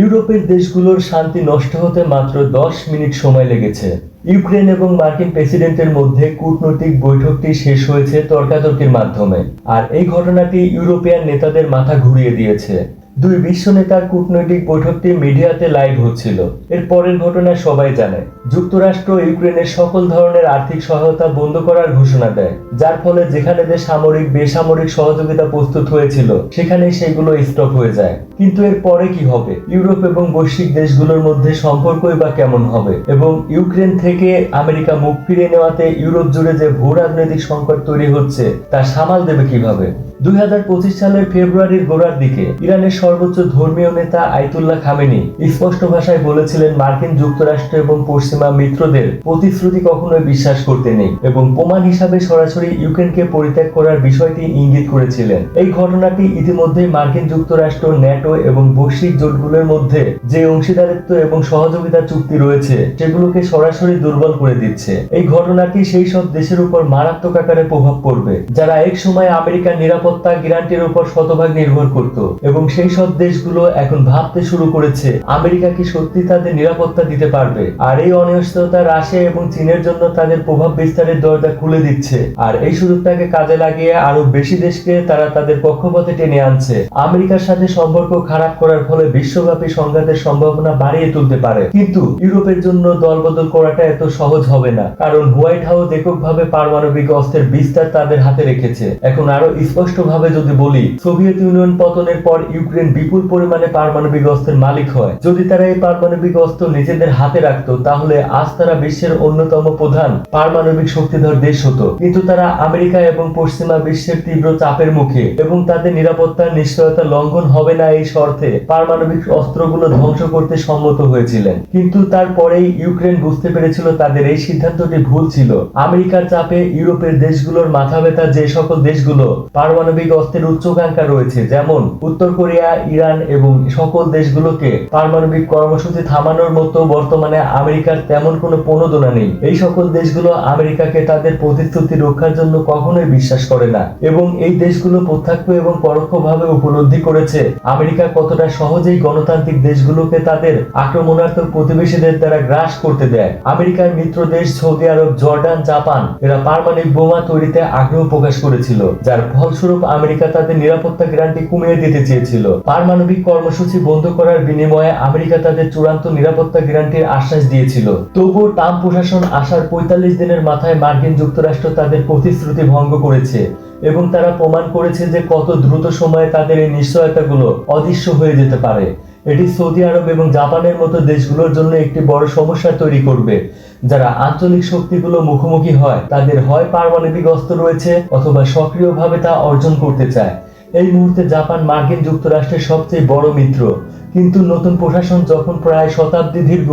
ইউরোপের দেশগুলোর শান্তি নষ্ট হতে মাত্র দশ মিনিট সময় লেগেছে। ইউক্রেন এবং মার্কিন প্রেসিডেন্টের মধ্যে কূটনৈতিক বৈঠকটি শেষ হয়েছে তর্কাতর্কির মাধ্যমে। আর এই ঘটনাটি ইউরোপিয়ান নেতাদের মাথা ঘুরিয়ে দিয়েছে। দুই বিশ্ব নেতার কূটনৈতিক বৈঠকটি মিডিয়াতে লাইভ হচ্ছিল। এর পরের ঘটনা সবাই জানে। যুক্তরাষ্ট্র ইউক্রেনের সকল ধরনের আর্থিক সহায়তা বন্ধ করার ঘোষণা দেয়, যার ফলে যেখানে যে সামরিক, বেসামরিক সহযোগিতা প্রস্তুত হয়েছিল সেখানে সেগুলো স্টপ হয়ে যায়। কিন্তু এর পরে কি হবে? ইউরোপ এবং বৈশ্বিক দেশগুলোর মধ্যে সম্পর্কই বা কেমন হবে? এবং ইউক্রেন থেকে আমেরিকা মুখ ফিরিয়ে নেওয়াতে ইউরোপ জুড়ে যে ভূ রাজনৈতিক সংকট তৈরি হচ্ছে, তা সামাল দেবে কীভাবে? দুই হাজার পঁচিশ সালের ফেব্রুয়ারির গোড়ার দিকে ইরানের সর্বোচ্চ ধর্মীয় নেতা আইতুল্লাহ খামেনি স্পষ্ট ভাষায় বলেছিলেন মার্কিন যুক্তরাষ্ট্র এবং পশ্চিমা মিত্রদের প্রতিশ্রুতি কখনোই বিশ্বাস করতে নেই এবং প্রমাণ হিসাবে সরাসরি ইউক্রেনকে পরিত্যাগ করার বিষয়টি ইঙ্গিত করেছিলেন। এই ঘটনাটি ইতিমধ্যে মার্কিন যুক্তরাষ্ট্র, ন্যাটো এবং বৈশ্বিক জোটগুলোর মধ্যে যে অংশীদারিত্ব এবং সহযোগিতা চুক্তি রয়েছে, সেগুলোকে সরাসরি দুর্বল করে দিচ্ছে। এই ঘটনাটি সেই সব দেশের উপর মারাত্মক আকারে প্রভাব পড়বে, যারা এক সময় আমেরিকার নিরাপত্তা গ্যারান্টির উপর শতভাগ নির্ভর করত এবং সেই সব দেশগুলো এখন ভাবতে শুরু করেছে, আমেরিকা কি সত্যি তাদের নিরাপত্তা দিতে পারবে? আর এই অনিশ্চয়তা রাশিয়া এবং চীনের জন্য তাদের প্রভাব বিস্তারের দরজা খুলে দিচ্ছে। আর এই সুযোগটাকে কাজে লাগিয়ে আরও বেশি দেশকে তারা তাদের কক্ষপথে টেনে আনছে। আমেরিকার সাথে সম্পর্ক খারাপ করার ফলে বিশ্বব্যাপী সংঘাতের সম্ভাবনা বাড়িয়ে তুলতে পারে। কিন্তু ইউরোপের জন্য দলবদল করাটা এত সহজ হবে না। কারণ হোয়াইট হাউস এককভাবে পারমাণবিক অস্ত্রের বিস্তার তাদের হাতে রেখেছে। এখন আরও স্পষ্টভাবে যদি বলি, সোভিয়েত ইউনিয়ন পতনের পর ইউক্রেন বিপুল পরিমাণে পারমাণবিক অস্ত্রের মালিক হয়। যদি তারা এই পারমাণবিক অস্ত্র নিজেদের হাতে রাখতো, তাহলে আজ তারা বিশ্বের অন্যতম প্রধান পারমাণবিক শক্তিধর দেশ হতো। কিন্তু তারা আমেরিকা এবং পশ্চিমা বিশ্বের তীব্র চাপের মুখে এবং তাদের নিরাপত্তার নিশ্চয়তা লঙ্ঘন হবে না এই শর্তে পারমাণবিক অস্ত্রগুলো ধ্বংস করতে সম্মত হয়েছিলেন। কিন্তু তারপরেই ইউক্রেন বুঝতে পেরেছিল তাদের এই সিদ্ধান্তটি ভুল ছিল। আমেরিকার চাপে ইউরোপের দেশগুলোর মাথা ব্যথা যে সকল দেশগুলো পারমাণবিক অস্ত্রের উচ্চাকাঙ্ক্ষা রয়েছে, যেমন উত্তর কোরিয়া, ইরান এবং সকল দেশগুলোকে পারমাণবিক কর্মসূচি থামানোর মতো বর্তমানে আমেরিকার তেমন কোনো প্রণোদনা নেই। এই সকল দেশগুলো আমেরিকাকে তাদের প্রতিশ্রুতি রক্ষার জন্য কখনোই বিশ্বাস করে না এবং এই দেশগুলো প্রত্যক্ষ এবং পরোক্ষভাবে উপলব্ধি করেছে। আমেরিকা কতটা সহজেই গণতান্ত্রিক দেশগুলোকে তাদের আক্রমণাত্মক প্রতিবেশীদের দ্বারা গ্রাস করতে দেয়। আমেরিকার মিত্র দেশ সৌদি আরব, জর্ডান, জাপান, এরা পারমাণবিক বোমা তৈরিতে আগ্রহ প্রকাশ করেছিল, যার ফলস্বরূপ আমেরিকা তাদের নিরাপত্তা গ্যারান্টি কমিয়ে দিতে চেয়েছিল। পারমাণবিক কর্মসূচি বন্ধ করার বিনিময়ে আমেরিকা তাদের চূড়ান্ত নিরাপত্তা গ্যারান্টির আশ্বাস দিয়েছিল। তবু ট্রাম্প প্রশাসন আসার পঁয়তাল্লিশ দিনের মাথায় মার্কিন যুক্তরাষ্ট্র তাদের প্রতিশ্রুতি ভঙ্গ করেছে এবং তারা প্রমাণ করেছে যে কত দ্রুত সময়ে তাদের এই নিশ্চয়তাগুলো অদৃশ্য হয়ে যেতে পারে। এটি সৌদি আরব এবং জাপানের মতো দেশগুলোর জন্য একটি বড় সমস্যা তৈরি করবে। যারা আঞ্চলিক শক্তিগুলো মুখোমুখি হয়, তাদের হয় পারমাণবিক অস্ত্র রয়েছে অথবা সক্রিয়ভাবে তা অর্জন করতে চায়। এই মুহূর্তে জাপান মার্কিন যুক্তরাষ্ট্রের সবচেয়ে বড় মিত্র। কিন্তু নতুন প্রশাসন যখন প্রায় শতাব্দী দীর্ঘ,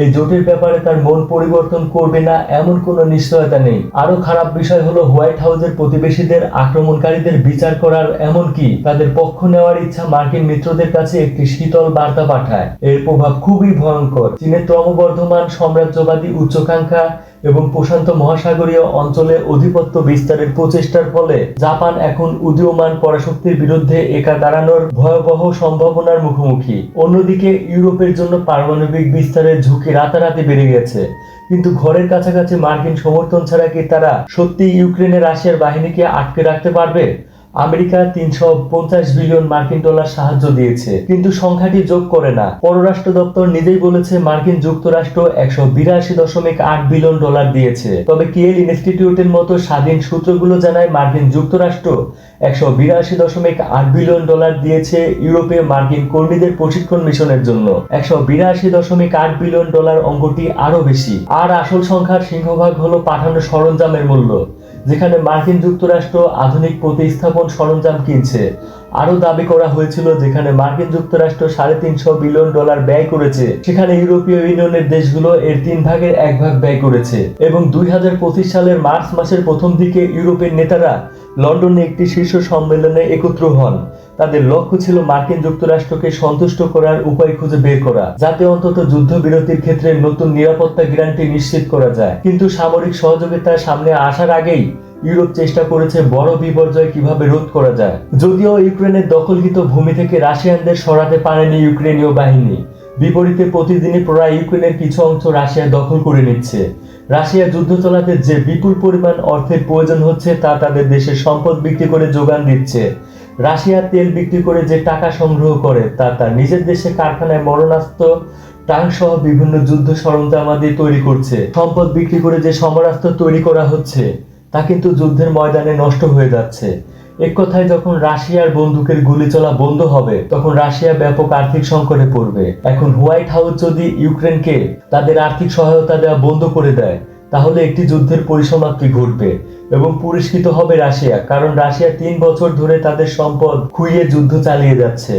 এই জোটের ব্যাপারে তার মন পরিবর্তন করবে না এমন কোনো নিশ্চয়তা নেই। আরও খারাপ বিষয় হলো হোয়াইট হাউসের প্রতিবেশীদের আক্রমণকারীদের বিচার করার এমনকি তাদের পক্ষ নেওয়ার ইচ্ছা মার্কিন মিত্রদের কাছে একটি শীতল বার্তা পাঠায়। এর প্রভাব খুবই ভয়ঙ্কর। চীনের ক্রমবর্ধমান সাম্রাজ্যবাদী উচ্চাকাঙ্ক্ষা এবং প্রশান্ত মহাসাগরীয় অঞ্চলে আধিপত্য বিস্তারের প্রচেষ্টার ফলে জাপান এখন উদীয়মান পরাশক্তির বিরুদ্ধে একা দাঁড়ানোর ভয়াবহ সম্ভাবনার মুখোমুখি। অন্যদিকে ইউরোপের জন্য পারমাণবিক বিস্তারের ঝুঁকি রাতারাতি বেড়ে গেছে। কিন্তু ঘরের কাছাকাছি মার্কিন সমর্থন ছাড়া কি তারা সত্যি ইউক্রেনের রাশিয়ার বাহিনীকে আটকে রাখতে পারবে? আমেরিকা তিনশো পঞ্চাশ বিলিয়ন মার্কিন ডলার সাহায্য দিয়েছে। কিন্তু সংখ্যাটি যোগ করে না। পররাষ্ট্র দপ্তর নিজেই বলেছে মার্কিন যুক্তরাষ্ট্র একশো বিরাশি দশমিক আট বিলিয়ন ডলার দিয়েছে। তবে কিয়েল ইনস্টিটিউটের মতো স্বাধীন সূত্রগুলো জানায় মার্কিন যুক্তরাষ্ট্র একশো বিরাশি দশমিক আট বিলিয়ন ডলার দিয়েছে ইউরোপে মার্কিন কর্মীদের প্রশিক্ষণ মিশনের জন্য। একশো বিরাশি দশমিক আট বিলিয়ন ডলার অঙ্কটি আরও বেশি। আর আসল সংখ্যার সিংহভাগ হলো পাঠানো সরঞ্জামের মূল্য। যেখানে মার্কিন যুক্তরাষ্ট্র আধুনিক প্রতিস্থাপন সরঞ্জাম কিনছে। আরও দাবি করা হয়েছিল যেখানে মার্কিন যুক্তরাষ্ট্র সাড়ে তিনশো বিলিয়ন ডলার ব্যয় করেছে, সেখানে ইউরোপীয় ইউনিয়নের দেশগুলো এর তিন ভাগের এক ভাগ ব্যয় করেছে। এবং দুই হাজার পঁচিশ সালের মার্চ মাসের প্রথম দিকে ইউরোপের নেতারা লন্ডনে একটি শীর্ষ সম্মেলনে একত্র হন। তাদের লক্ষ্য ছিল মার্কিন যুক্তরাষ্ট্রকে সন্তুষ্ট করার উপায় খুঁজে বের করা, যাতে অন্তত যুদ্ধবিরতির ক্ষেত্রে নতুন নিরাপত্তা গ্যারান্টি নিশ্চিত করা যায়। কিন্তু সামরিক সহযোগিতা সামনে আসার আগেই ইউরোপ চেষ্টা করেছে বড় বিপর্যয় কীভাবে রোধ করা যায়। যদিও ইউক্রেনের দখলকৃত ভূমি থেকে রাশিয়ানদের সরাতে পারেনি ইউক্রেনীয় বাহিনী। বিপরীতে প্রতিদিনই প্রায় ইউক্রেনের কিছু অংশ রাশিয়া দখল করে নিচ্ছে। রাশিয়া যুদ্ধ চলাতে যে বিপুল পরিমাণ অর্থের প্রয়োজন হচ্ছে তা তাদের দেশের সম্পদ বিক্রি করে যোগান দিচ্ছে। রাশিয়া তেল বিক্রি করে যে টাকা সংগ্রহ করে, তা তার নিজের দেশে কারখানায় মরণাস্ত্র ট্যাঙ্ক সহ বিভিন্ন যুদ্ধ সরঞ্জাম সরঞ্জামাদি তৈরি করছে। সম্পদ বিক্রি করে যে সমরাস্ত্র তৈরি করা হচ্ছে, তা কিন্তু যুদ্ধের ময়দানে নষ্ট হয়ে যাচ্ছে। এক কথায়, যখন রাশিয়ার বন্দুকের গুলি চলা বন্ধ হবে, তখন রাশিয়া ব্যাপক আর্থিক সংকটে পড়বে। এখন হোয়াইট হাউস যদি ইউক্রেনকে তাদের আর্থিক সহায়তা দেওয়া বন্ধ করে দেয় তাহলে একটি যুদ্ধের পরিসমাপ্তি ঘটবে এবং পুরস্কৃত হবে রাশিয়া, কারণ রাশিয়া তিন বছর ধরে তাদের সম্পদ খুইয়ে যুদ্ধ চালিয়ে যাচ্ছে।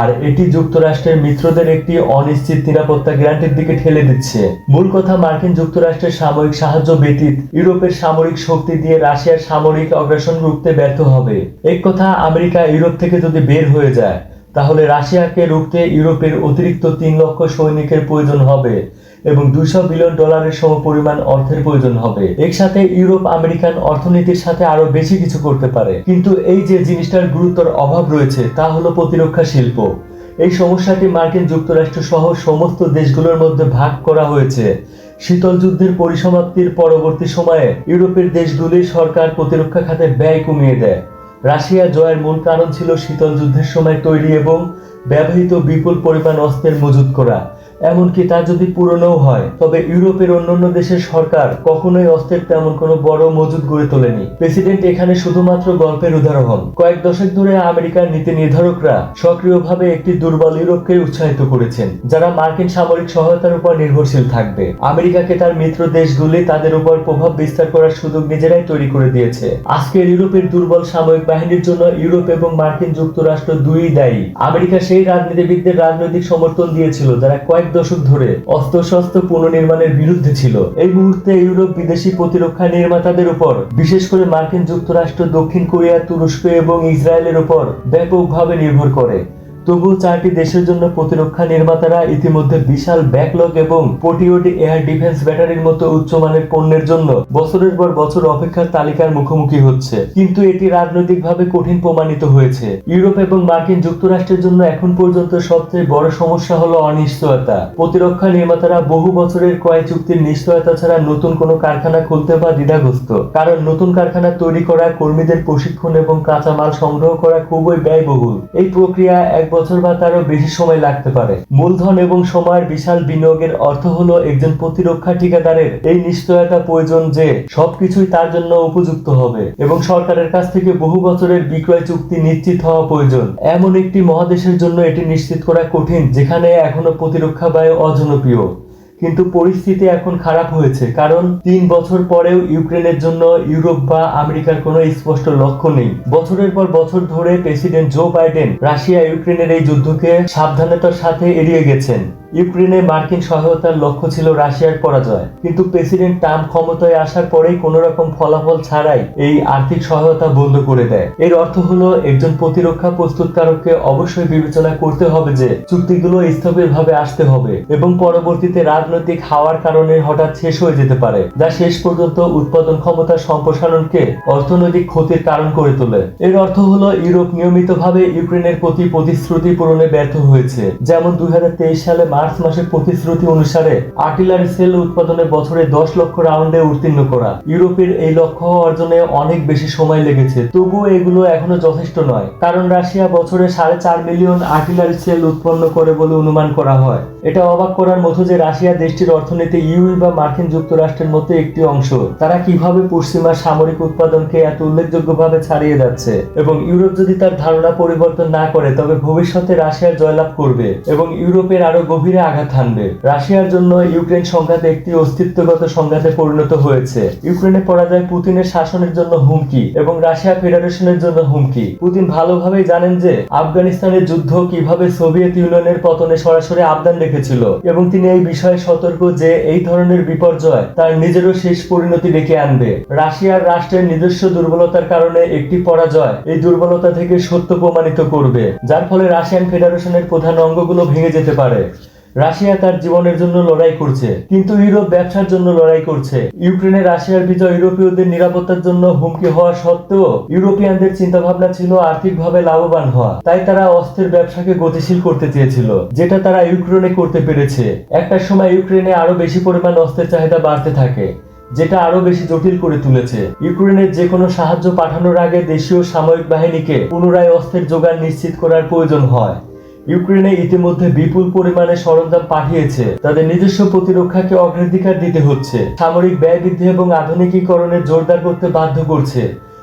আর এটি যুক্তরাষ্ট্রের মিত্রদের একটি অনিশ্চিত নিরাপত্তা গ্যারান্টির দিকে ঠেলে দিচ্ছে। মূল কথা, মার্কিন যুক্তরাষ্ট্রের সামরিক সাহায্য ব্যতীত ইউরোপের সামরিক শক্তি দিয়ে রাশিয়ার সামরিক অগ্রাসন রুখতে ব্যর্থ হবে। এক কথা, আমেরিকা ইউরোপ থেকে যদি বের হয়ে যায়, তাহলে রাশিয়াকে রুখতে ইউরোপের অতিরিক্ত তিন লক্ষ সৈনিকের প্রয়োজন হবে। এবং দুইশো বিলিয়ন ডলারের সম পরিমাণ অর্থের প্রয়োজন হবে। এর সাথে ইউরোপ, আমেরিকান অর্থনীতির সাথে আরও বেশি কিছু করতে পারে। কিন্তু এই যে জিনিসটার গুরুতর অভাব রয়েছে, তা হলো প্রতিরক্ষা শিল্প। এই সমস্যাটি মার্কিন যুক্তরাষ্ট্র সহ সমস্ত দেশগুলোর মধ্যে ভাগ করা হয়েছে। শীতল যুদ্ধের পরিসমাপ্তির পরবর্তী সময়ে ইউরোপের দেশগুলির সরকার প্রতিরক্ষা খাতে ব্যয় কমিয়ে দেয়। রাশিয়া জয়ের মূল কারণ ছিল শীতল যুদ্ধের সময় তৈরি এবং ব্যবহৃত বিপুল পরিমাণ অস্ত্রের মজুত করা। এমনকি তা যদি পুরনোও হয়, তবে ইউরোপের অন্যান্য দেশের সরকার কখনোই অস্ত্রের তেমন কোনো বড় মজুদ গড়ে তোলেনি। প্রেসিডেন্ট এখানে শুধুমাত্র গল্পের উদাহরণ। কয়েক দশক ধরে আমেরিকার নীতি নির্ধারকরা সক্রিয়ভাবে একটি দুর্বল ইউরোপকে উৎসাহিত করেছেন, যারা মার্কিন সামরিক সহায়তার উপর নির্ভরশীল থাকবে। আমেরিকাকে তার মিত্র দেশগুলি তাদের উপর প্রভাব বিস্তার করার সুযোগ নিজেরাই তৈরি করে দিয়েছে। আজকের ইউরোপের দুর্বল সামরিক বাহিনীর জন্য ইউরোপ এবং মার্কিন যুক্তরাষ্ট্র দুই দায়ী। আমেরিকা সেই রাজনীতিবিদদের রাজনৈতিক সমর্থন দিয়েছিল, যারা কয়েক দশক ধরে অস্ত্রশস্ত্র পুনর্নির্মাণের বিরুদ্ধে ছিল। এই মুহূর্তে ইউরোপ বিদেশি প্রতিরক্ষা নির্মাতাদের উপর, বিশেষ করে মার্কিন যুক্তরাষ্ট্র, দক্ষিণ কোরিয়া, তুরস্ক এবং ইসরায়েলের উপর ব্যাপকভাবে নির্ভর করে। তবুও চারটি দেশের জন্য প্রতিরক্ষা নির্মাতারা ইতিমধ্যে বিশাল ব্যাকলগ এবং পটিওটি এয়ার ডিফেন্স ব্যাটারির মতো উচ্চমানের পণ্যের জন্য বছরের পর বছর অপেক্ষার তালিকার মুখোমুখি হচ্ছে। কিন্তু এটি রাজনৈতিকভাবে কঠিন প্রমাণিত হয়েছে। ইউরোপ এবং মার্কিন যুক্তরাষ্ট্রের জন্য এখন পর্যন্ত সবচেয়ে বড় সমস্যা হলো অনিশ্চয়তা। প্রতিরক্ষা নির্মাতারা বহু বছরের ক্রয় চুক্তির নিশ্চয়তা ছাড়া নতুন কোনো কারখানা খুলতে বা দ্বিধাগ্রস্ত। কারণ নতুন কারখানা তৈরি করা, কর্মীদের প্রশিক্ষণ এবং কাঁচামাল সংগ্রহ করা খুবই ব্যয়বহুল। এই প্রক্রিয়া এক বছর বা তারও বেশি সময় লাগতে পারে। মূলধন এবং সময়ের বিশাল বিনিয়োগের অর্থ হলো একজন প্রতিরক্ষা ঠিকাদারের এই নিশ্চয়তা প্রয়োজন যে সবকিছুই তার জন্য উপযুক্ত হবে এবং সরকারের কাছ থেকে বহু বছরের বিক্রয় চুক্তি নিশ্চিত হওয়া প্রয়োজন। এমন একটি মহাদেশের জন্য এটি নিশ্চিত করা কঠিন, যেখানে এখনও প্রতিরক্ষা ব্যয় অজনপ্রিয়। কিন্তু পরিস্থিতি এখন খারাপ হয়েছে, কারণ তিন বছর পরেও ইউক্রেনের জন্য ইউরোপ বা আমেরিকার কোনো স্পষ্ট লক্ষ্য নেই। বছরের পর বছর ধরে প্রেসিডেন্ট জো বাইডেন রাশিয়া ইউক্রেনের এই যুদ্ধকে সাবধানতার সাথে এড়িয়ে গেছেন। ইউক্রেনে মার্কিন সহায়তার লক্ষ্য ছিল রাশিয়ার পরাজয়। কিন্তু প্রেসিডেন্ট ট্রাম্প ক্ষমতায় আসার পরেই কোন রকম ফলাফল ছাড়াই এই আর্থিক সহায়তা বন্ধ করে দেয়। এর অর্থ হলো একজন প্রতিরক্ষা প্রস্তুতকারককে অবশ্যই বিবেচনা করতে হবে যে চুক্তিগুলো স্থবিরভাবে আসতে হবে এবং পরবর্তীতে রাজনৈতিক হাওয়ার কারণে হঠাৎ শেষ হয়ে যেতে পারে, যা শেষ পর্যন্ত উৎপাদন ক্ষমতার সম্প্রসারণকে অর্থনৈতিক ক্ষতির কারণ করে তোলে। এর অর্থ হলো ইউরোপ নিয়মিতভাবে ইউক্রেনের প্রতি প্রতিশ্রুতি পূরণে ব্যর্থ হয়েছে, যেমন দুই হাজার তেইশ সালে মার্চ মাসের প্রতিশ্রুতি অনুসারে আর্টিলারি সেল উৎপাদনে বছরে দশ লক্ষ রাউন্ডে উত্তীর্ণ করা। ইউরোপের এই লক্ষ্য অর্জনে অনেক বেশি সময় লেগেছে। তবুও এগুলো এখনও যথেষ্ট নয়। কারণ রাশিয়া বছরে সাড়ে চার মিলিয়ন আর্টিলারি সেল উৎপন্ন করে বলে অনুমান করা হয়। এটা অবাক করার মতো যে রাশিয়া দেশটির অর্থনীতি ইউই বা মার্কিন যুক্তরাষ্ট্রের মতো একটি অংশ। তারা কীভাবে পশ্চিমা সামরিক উৎপাদনকে এত উল্লেখযোগ্যভাবে ছাড়িয়ে যাচ্ছে? এবং ইউরোপ যদি তার ধারণা পরিবর্তন না করে, তবে ভবিষ্যতে রাশিয়া জয়লাভ করবে। এবং ইউরোপের আরও গভীরে আঘাত হানবে। রাশিয়ার জন্য ইউক্রেন সংঘাত একটি অস্তিত্বগত সংঘাতে পরিণত হয়েছে। ইউক্রেনে পরাজয় পুতিনের শাসনের জন্য হুমকি এবং রাশিয়া ফেডারেশনের জন্য হুমকি। পুতিন ভালোভাবেই জানেন যে আফগানিস্তানের যুদ্ধ কীভাবে সোভিয়েত ইউনিয়নের পতনে সরাসরি আবদান রেখেছিল এবং তিনি এই বিষয়ে সতর্ক যে এই ধরনের বিপর্যয় তার নিজেরও শেষ পরিণতি ডেকে আনবে। রাশিয়ার রাষ্ট্রের নিজস্ব দুর্বলতার কারণে একটি পরাজয় এই দুর্বলতা থেকে সত্য প্রমাণিত করবে, যার ফলে রাশিয়ান ফেডারেশনের প্রধান অঙ্গগুলো ভেঙে যেতে পারে। রাশিয়া তার জীবনের জন্য লড়াই করছে, কিন্তু ইউরোপ ব্যবসার জন্য লড়াই করছে। ইউক্রেনে রাশিয়ার বিজয় ইউরোপীয়দের নিরাপত্তার জন্য হুমকি হওয়া সত্ত্বেও ইউরোপিয়ানদের চিন্তাভাবনা ছিল আর্থিকভাবে লাভবান হওয়া। তাই তারা অস্ত্রের ব্যবসাকে গতিশীল করতে চেয়েছিল, যেটা তারা ইউক্রেনে করতে পেরেছে। একটা সময় ইউক্রেনে আরও বেশি পরিমাণ অস্ত্রের চাহিদা বাড়তে থাকে, যেটা আরও বেশি জটিল করে তুলেছে। ইউক্রেনের যে কোনো সাহায্য পাঠানোর আগে দেশীয় সামরিক বাহিনীকে পুনরায় অস্ত্রের যোগান নিশ্চিত করার প্রয়োজন হয়। ইউক্রেনে ইতিমধ্যে বিপুল পরিমাণে সরঞ্জাম পাঠিয়েছে। তাদের নিজস্ব প্রতিরক্ষাকে অগ্রাধিকার দিতে হচ্ছে। সামরিক ব্যয় বৃদ্ধি এবং আধুনিকীকরণে জোরদার করতে বাধ্য করছে।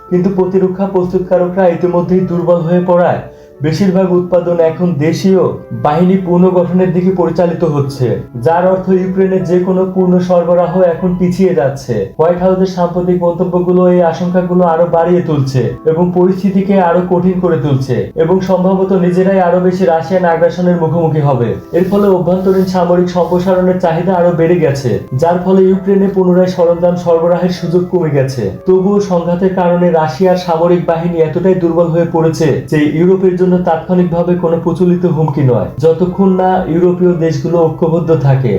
কিন্তু প্রতিরক্ষা প্রস্তুতকারকরা ইতিমধ্যেই দুর্বল হয়ে পড়ায়। বেশিরভাগ উৎপাদন এখন দেশীয় বাহিনী পুনর্গঠনের দিকে পরিচালিত হচ্ছে, যার অর্থ ইউক্রেনের যে কোনো পূর্ণ সরবরাহ এখন পিছিয়ে যাচ্ছে। হোয়াইট হাউসের সাম্প্রতিক মন্তব্যগুলো এই আশঙ্কাগুলো আরও বাড়িয়ে তুলছে এবং পরিস্থিতিকে আরও কঠিন করে তুলছে এবং সম্ভবত নিজেরাই আরও বেশি রাশিয়ান আগ্রাসনের মুখোমুখি হবে। এর ফলে অভ্যন্তরীণ সামরিক সম্প্রসারণের চাহিদা আরও বেড়ে গেছে, যার ফলে ইউক্রেনে পুনরায় সরঞ্জাম সরবরাহের সুযোগ কমে গেছে। তবুও সংঘাতের কারণে রাশিয়ার সামরিক বাহিনী এতটাই দুর্বল হয়ে পড়েছে যে ইউরোপের জন্য তাৎক্ষণিকভাবে কোনো প্রচলিত হুমকি নয়। যতক্ষণ না ইউরোপীয় দেশগুলো ঐক্যবদ্ধ থাকে,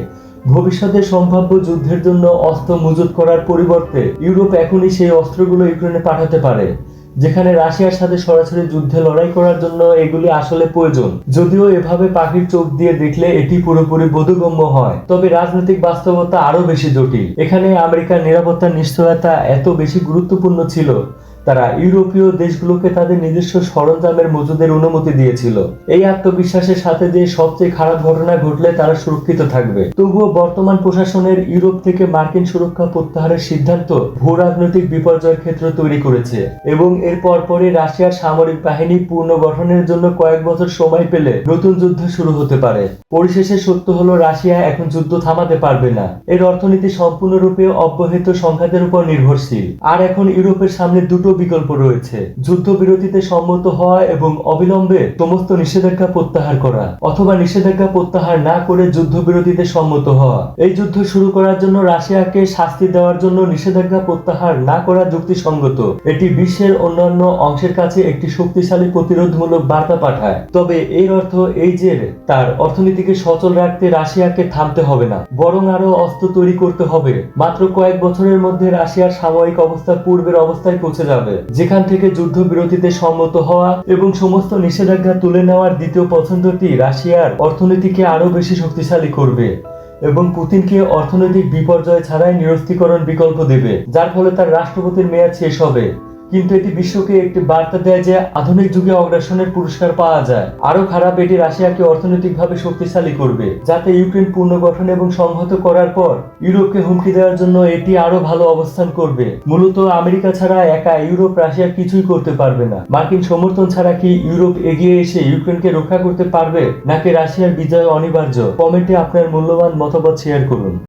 ভবিষ্যতে সম্ভাব্য যুদ্ধের জন্য অস্ত্র মজুত করার পরিবর্তে ইউরোপ এখনই সেই অস্ত্রগুলো ইউক্রেনে পাঠাতে পারে, যেখানে রাশিয়ার সাথে সরাসরি যুদ্ধে লড়াই করার জন্য এগুলি আসলে প্রয়োজন। যদিও এভাবে পাখির চোখ দিয়ে দেখলে এটি পুরোপুরি বোধগম্য হয়, তবে রাজনৈতিক বাস্তবতা আরও বেশি জটিল। এখানে আমেরিকার নিরাপত্তা নিশ্চয়তা এত বেশি গুরুত্বপূর্ণ ছিল তারা ইউরোপীয় দেশগুলোকে তাদের নিজস্ব সরঞ্জামের মজুদের অনুমতি দিয়েছিল। এই আত্মবিশ্বাসের সাথে যে সবচেয়ে খারাপ ঘটনা ঘটলে তারা সুরক্ষিত থাকবে। তবুও বর্তমান প্রশাসনের ইউরোপ থেকে মার্কিন সুরক্ষা প্রত্যাহারের সিদ্ধান্ত ভূ রাজনৈতিক বিপর্যয়ের ক্ষেত্র তৈরি করেছে এবং এর পরপরই রাশিয়ার সামরিক বাহিনী পূর্ণ গঠনের জন্য কয়েক বছর সময় পেলে নতুন যুদ্ধ শুরু হতে পারে। পরিশেষে সত্য হলো, রাশিয়া এখন যুদ্ধ থামাতে পারবে না। এর অর্থনীতি সম্পূর্ণরূপে অব্যাহত সংঘাতের উপর নির্ভরশীল। আর এখন ইউরোপের সামনে দুটো বিকল্প রয়েছে। যুদ্ধবিরতিতে সম্মত হওয়া এবং অবিলম্বে সমস্ত নিষেধাজ্ঞা প্রত্যাহার করা অথবা নিষেধাজ্ঞা প্রত্যাহার না করে যুদ্ধবিরতিতে সম্মত হওয়া। এই যুদ্ধ শুরু করার জন্য রাশিয়াকে শাস্তি দেওয়ার জন্য নিষেধাজ্ঞা প্রত্যাহার না করা যুক্তিসঙ্গত। এটি বিশ্বের অন্যান্য অংশের কাছে একটি শক্তিশালী প্রতিরোধমূলক বার্তা পাঠায়। তবে এর অর্থ এই যে তার অর্থনীতিকে সচল রাখতে রাশিয়াকে থামতে হবে না, বরং আরও অস্ত্র তৈরি করতে হবে। মাত্র কয়েক বছরের মধ্যে রাশিয়ার সাময়িক অবস্থা পূর্বের অবস্থায় পৌঁছে যাবে যেখান থেকে যুদ্ধবিরতিতে সম্মত হওয়া এবং সমস্ত নিষেধাজ্ঞা তুলে নেওয়ার দ্বিতীয় পছন্দটি রাশিয়ার অর্থনীতিকে আরও বেশি শক্তিশালী করবে এবং পুতিনকে অর্থনৈতিক বিপর্যয় ছাড়াই নিরস্ত্রীকরণ বিকল্প দেবে, যার ফলে তার রাষ্ট্রপতির মেয়াদ শেষ হবে। কিন্তু এটি বিশ্বকে একটি বার্তা দেয় যে আধুনিক যুগে অগ্রাসনের পুরস্কার পাওয়া যায়। আরও খারাপ, এটি রাশিয়াকে অর্থনৈতিকভাবে শক্তিশালী করবে, যাতে ইউক্রেন পুনর্গঠন এবং সংহত করার পর ইউরোপকে হুমকি দেওয়ার জন্য এটি আরও ভালো অবস্থান করবে। মূলত আমেরিকা ছাড়া একা ইউরোপ, রাশিয়া কিছুই করতে পারবে না। মার্কিন সমর্থন ছাড়া কি ইউরোপ এগিয়ে এসে ইউক্রেনকে রক্ষা করতে পারবে? নাকি রাশিয়ার বিজয় অনিবার্য? কমেন্টে আপনার মূল্যবান মতামত শেয়ার করুন।